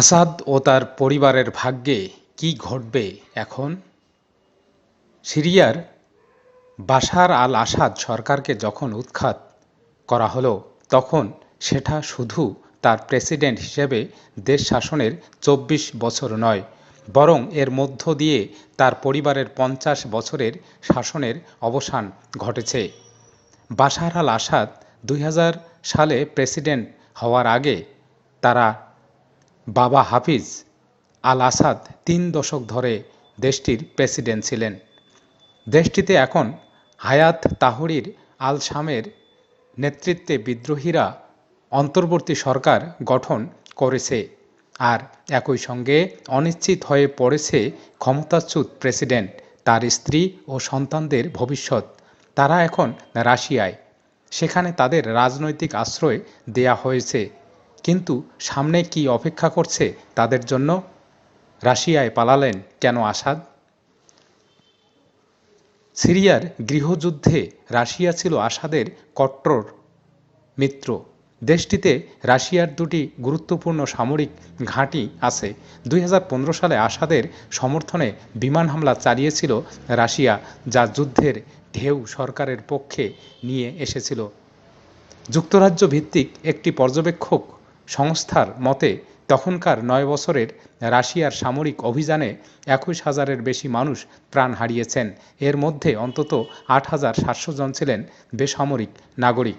আসাদ ও তার পরিবারের ভাগ্যে কী ঘটবে এখন? সিরিয়ার বাশার আল আসাদ সরকারকে যখন উৎখাত করা হলো, তখন সেটা শুধু তার প্রেসিডেন্ট হিসেবে দেশ শাসনের চব্বিশ বছর নয়, বরং এর মধ্য দিয়ে তার পরিবারের পঞ্চাশ বছরের শাসনের অবসান ঘটেছে। বাশার আল আসাদ দুই হাজার সালে প্রেসিডেন্ট হওয়ার আগে তারা বাবা হাফিজ আল আসাদ তিন দশক ধরে দেশটির প্রেসিডেন্ট ছিলেন। দেশটিতে এখন হায়াত তাহরির আল শামের নেতৃত্বে বিদ্রোহীরা অন্তর্বর্তী সরকার গঠন করেছে আর একই সঙ্গে অনিশ্চিত হয়ে পড়েছে ক্ষমতাচ্যুত প্রেসিডেন্ট, তার স্ত্রী ও সন্তানদের ভবিষ্যৎ। তারা এখন রাশিয়ায়। সেখানে তাদের রাজনৈতিক আশ্রয় দেয়া হয়েছে। কিন্তু সামনে কি অপেক্ষা করছে তাদের জন্য? রাশিয়ায় পালালেন কেন আসাদ? সিরিয়ার গৃহযুদ্ধে রাশিয়া ছিল আসাদের কট্টর মিত্র। দেশটিতে রাশিয়ার দুটি গুরুত্বপূর্ণ সামরিক ঘাঁটি আছে। দুই হাজার পনেরো সালে আসাদের সমর্থনে বিমান হামলা চালিয়েছিল রাশিয়া, যা যুদ্ধের ঢেউ সরকারের পক্ষে নিয়ে এসেছিল। যুক্তরাজ্য ভিত্তিক একটি পর্যবেক্ষক সংস্থার মতে, তখনকার নয় বছরের রাশিয়ার সামরিক অভিযানে একুশ হাজারের বেশি মানুষ প্রাণ হারিয়েছেন। এর মধ্যে অন্তত আট হাজার সাতশো জন ছিলেন বেসামরিক নাগরিক।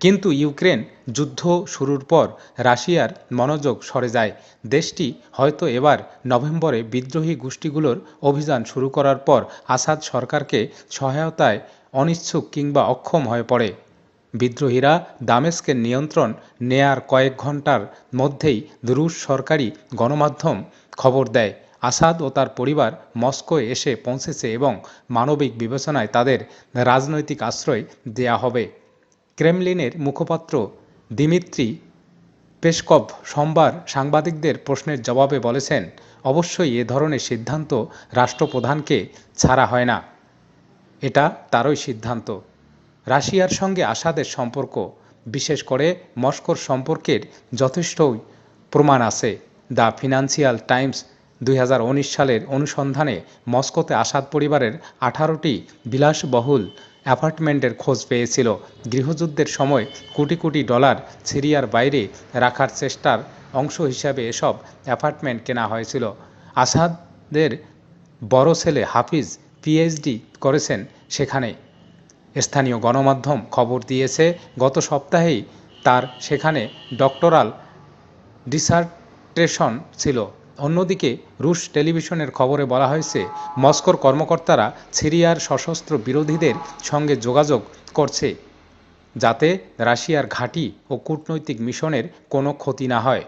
কিন্তু ইউক্রেন যুদ্ধ শুরুর পর রাশিয়ার মনোযোগ সরে যায়। দেশটি হয়তো এবার নভেম্বরে বিদ্রোহী গোষ্ঠীগুলোর অভিযান শুরু করার পর আসাদ সরকারকে সহায়তায় অনিচ্ছুক কিংবা অক্ষম হয়ে পড়ে। বিদ্রোহীরা দামেস্কের নিয়ন্ত্রণ নেয়ার কয়েক ঘণ্টার মধ্যেই রুশ সরকারি গণমাধ্যম খবর দেয়। আসাদ ও তার পরিবার মস্কোয় এসে পৌঁছেছে এবং মানবিক বিবেচনায় তাদের রাজনৈতিক আশ্রয় দেয়া হবে। ক্রেমলিনের মুখপাত্র দিমিত্রি পেসকভ সোমবার সাংবাদিকদের প্রশ্নের জবাবে বলেছেন, অবশ্যই এ ধরনের সিদ্ধান্ত রাষ্ট্রপ্রধানকে ছাড়া হয় না। এটা তারই সিদ্ধান্ত। রাশিয়ার সঙ্গে আসাদের সম্পর্ক, বিশেষ করে মস্কোর সম্পর্কের যথেষ্টই প্রমাণ আছে। দ্য ফিনান্সিয়াল টাইমস দুই হাজার উনিশ সালের অনুসন্ধানে মস্কোতে আসাদ পরিবারের আঠারোটি বিলাসবহুল অ্যাপার্টমেন্টের খোঁজ পেয়েছিল। গৃহযুদ্ধের সময় কোটি কোটি ডলার সিরিয়ার বাইরে রাখার চেষ্টার অংশ হিসাবে এসব অ্যাপার্টমেন্ট কেনা হয়েছিল। আসাদের বড় ছেলে হাফিজ পিএইচডি করেছেন সেখানে। স্থানীয় গণমাধ্যম খবর দিয়েছে, গত সপ্তাহেই তার সেখানে ডক্টরাল ডিসার্টেশন ছিল। অন্যদিকে রুশ টেলিভিশনের খবরে বলা হয়েছে, মস্কোর কর্মকর্তারা সিরিয়ার সশস্ত্র বিরোধীদের সঙ্গে যোগাযোগ করছে যাতে রাশিয়ার ঘাঁটি ও কূটনৈতিক মিশনের কোনো ক্ষতি না হয়।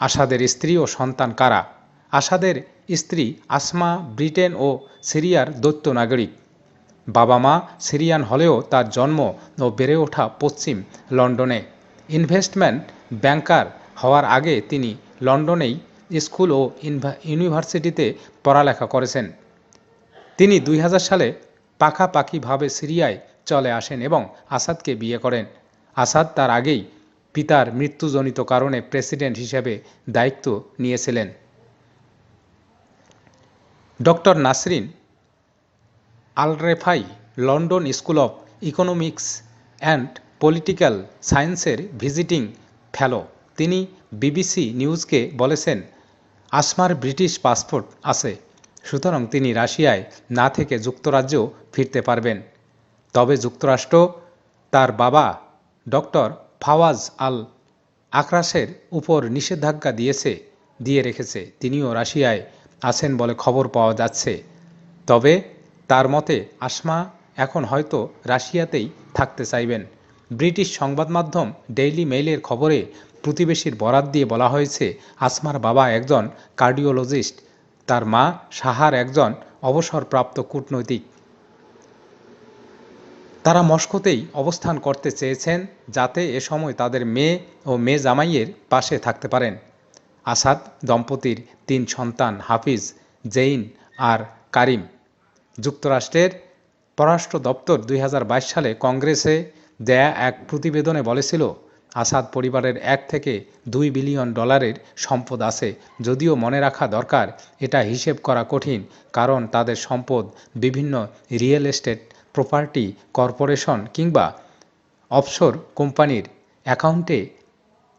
আসাদের স্ত্রী ও সন্তান কারা? আসাদের স্ত্রী আসমা ব্রিটেন ও সিরিয়ার দৈত্য নাগরিক। বাবা মা সিরিয়ান হলেও তার জন্ম ও বেড়ে ওঠা পশ্চিম লন্ডনে। ইনভেস্টমেন্ট ব্যাংকার হওয়ার আগে তিনি লন্ডনেই স্কুল ও ইউনিভার্সিটিতে পড়ালেখা করেছেন। তিনি দুই হাজার সালে পাখাপাখিভাবে সিরিয়ায় চলে আসেন এবং আসাদকে বিয়ে করেন। আসাদ তার আগেই পিতার মৃত্যুজনিত কারণে প্রেসিডেন্ট হিসেবে দায়িত্ব নিয়েছিলেন। Doctor Nasrin Alrefai, London school of economics and political সায়েন্সের ভিজিটিং ফেলো। তিনি বিবিসি নিউজকে বলেছেন, আসমার ব্রিটিশ পাসপোর্ট আছে, সুতরাং তিনি রাশিয়ায় না থেকে যুক্তরাজ্যেও ফিরতে পারবেন। তবে যুক্তরাষ্ট্র, তার বাবা ডক্টর ফাওয়াজ আল আকরাশের উপর নিষেধাজ্ঞা দিয়েছে, দিয়ে রেখেছে। তিনিও রাশিয়ায় আছেন বলে খবর পাওয়া যাচ্ছে। তবে তার মতে, আসমা এখন হয়তো রাশিয়াতেই থাকতে চাইবেন। ব্রিটিশ সংবাদ মাধ্যম ডেইলি মেইলের খবরে প্রতিবেশীর বরাত দিয়ে বলা হয়েছে, আসমার বাবা একজন কার্ডিওলজিস্ট, তার মা সাহার একজন অবসরপ্রাপ্ত কূটনৈতিক। তারা মস্কোতেই অবস্থান করতে চেয়েছেন যাতে এ সময় তাদের মেয়ে ও মেয়ে জামাইয়ের পাশে থাকতে পারেন। আসাদ দম্পতির তিন সন্তান হাফিজ, জেইন আর কারিম। যুক্তরাষ্ট্রের পররাষ্ট্র দপ্তর দুই হাজার বাইশ সালে কংগ্রেসে দেয়া এক প্রতিবেদনে বলেছিল, আসাদ পরিবারের এক থেকে দুই বিলিয়ন ডলারের সম্পদ আছে, যদিও মনে রাখা দরকার, এটা হিসেব করা কঠিন, কারণ তাদের সম্পদ বিভিন্ন রিয়েল এস্টেট প্রপার্টি, কর্পোরেশন কিংবা অফশোর কোম্পানির অ্যাকাউন্টে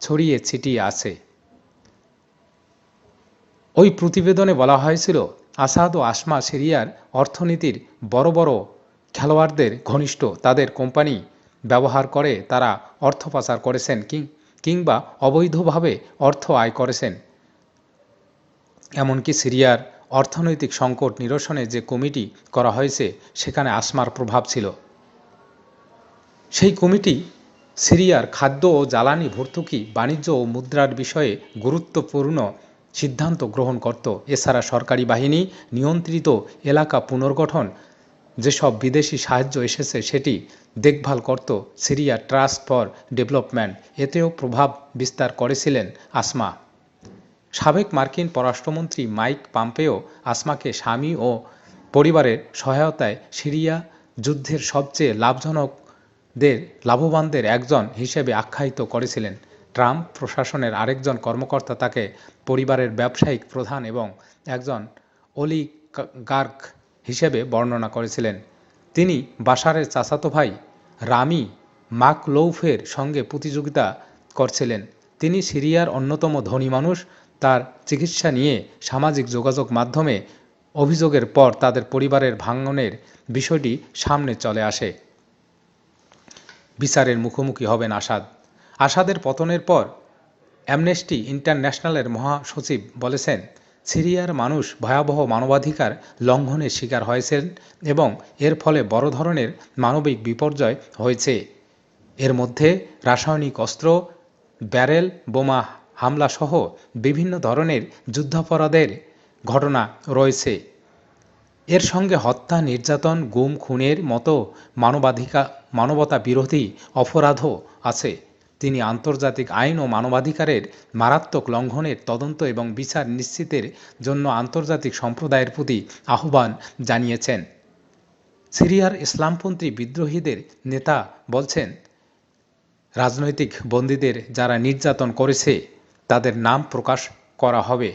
ছড়িয়ে ছিটিয়ে আছে। ওই প্রতিবেদনে বলা হয়েছিল আসাদ ও আসমা সিরিয়ার অর্থনীতির বড় বড় খেলোয়াড়দের ঘনিষ্ঠ তাদের কোম্পানি ব্যবহার করে তারা অর্থ পাচার করেছেন কিংবা অবৈধভাবে অর্থ আয় করেছেন। এমনকি সিরিয়ার অর্থনৈতিক সংকট নিরসনে যে কমিটি করা হয়েছে, সেখানে আসমার প্রভাব ছিল। সেই কমিটি সিরিয়ার খাদ্য ও জ্বালানি ভর্তুকি, বাণিজ্য ও মুদ্রার বিষয়ে গুরুত্বপূর্ণ সিদ্ধান্ত গ্রহণ করত। এছাড়া সরকারি বাহিনী, নিয়ন্ত্রিত এলাকা পুনর্গঠন, যেসব বিদেশি সাহায্য এসেছে সেটি দেখভাল করত সিরিয়া ট্রাস্ট ফর ডেভেলপমেন্ট। এতেও প্রভাব বিস্তার করেছিলেন আসমা। সাবেক মার্কিন পররাষ্ট্রমন্ত্রী মাইক পাম্পেও আসমাকে স্বামী ও পরিবারের সহায়তায় সিরিয়া যুদ্ধের সবচেয়ে লাভজনকদের, লাভবানদের একজন হিসেবে আখ্যায়িত করেছিলেন। ট্রাম্প প্রশাসনের আরেকজন কর্মকর্তা তাকে পরিবারের ব্যবসায়িক প্রধান এবং একজন অলিগার্ক হিসেবে বর্ণনা করেছিলেন। তিনি বাশারের চাচাতো ভাই রামি মাকলৌফের সঙ্গে প্রতিযোগিতা করছিলেন। তিনি সিরিয়ার অন্যতম ধনী মানুষ, তার চিকিৎসা নিয়ে সামাজিক যোগাযোগ মাধ্যমে অভিযোগের পর তাদের পরিবারের ভাঙনের বিষয়টি সামনে চলে আসে। বিচারের মুখোমুখি হবেন আসাদ। আসাদের পতনের পর অ্যামনেস্টি ইন্টারন্যাশনালের মহাসচিব বলেছেন, সিরিয়ার মানুষ ভয়াবহ মানবাধিকার লঙ্ঘনের শিকার হয়েছেন এবং এর ফলে বড় ধরনের মানবিক বিপর্যয় হয়েছে। এর মধ্যে রাসায়নিক অস্ত্র, ব্যারেল, বোমা হামলাসহ বিভিন্ন ধরনের যুদ্ধাপরাধের ঘটনা রয়েছে। এর সঙ্গে হত্যা, নির্যাতন, গুম, খুনের মতো মানবাধিকার মানবতা বিরোধী অপরাধও আছে। তিনি আন্তর্জাতিক আইন ও মানবাধিকারের মারাত্মক লঙ্ঘনের তদন্ত এবং বিচার নিশ্চিতের জন্য আন্তর্জাতিক সম্প্রদায়ের প্রতি আহ্বান জানিয়েছেন। সিরিয়ার ইসলামপন্থী বিদ্রোহীদের নেতা বলছেন, রাজনৈতিক বন্দীদের যারা নির্যাতন করেছে, তাদের নাম প্রকাশ করা হবে।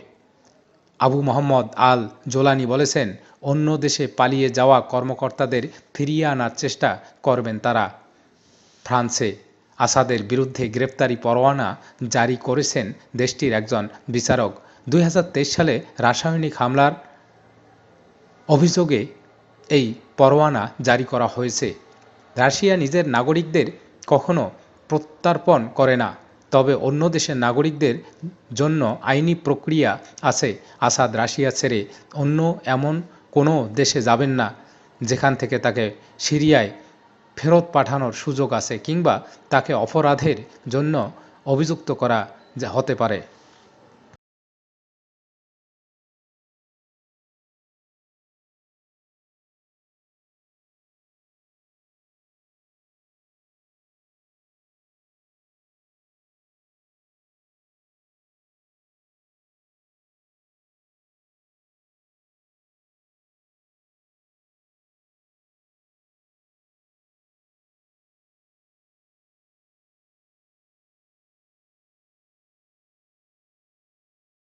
আবু মোহাম্মদ আল জোলানি বলেছেন, অন্য দেশে পালিয়ে যাওয়া কর্মকর্তাদের ফিরিয়ে আনার চেষ্টা করবেন তারা। ফ্রান্সে আসাদের বিরুদ্ধে গ্রেপ্তারি পরোয়ানা জারি করেছেন দেশটির একজন বিচারক। দুই হাজার তেইশ সালে রাসায়নিক হামলার অভিযোগে এই পরোয়ানা জারি করা হয়েছে। রাশিয়া নিজের নাগরিকদের কখনো প্রত্যর্পণ করে না, তবে অন্য দেশের নাগরিকদের জন্য আইনি প্রক্রিয়া আছে। আসাদ রাশিয়া ছেড়ে অন্য এমন কোনো দেশে যাবেন না, যেখান থেকে তাকে সিরিয়ায় ফেরত পাঠানোর সুযোগ আছে কিংবা তাকে অপরাধের জন্য অভিযুক্ত করা হতে পারে।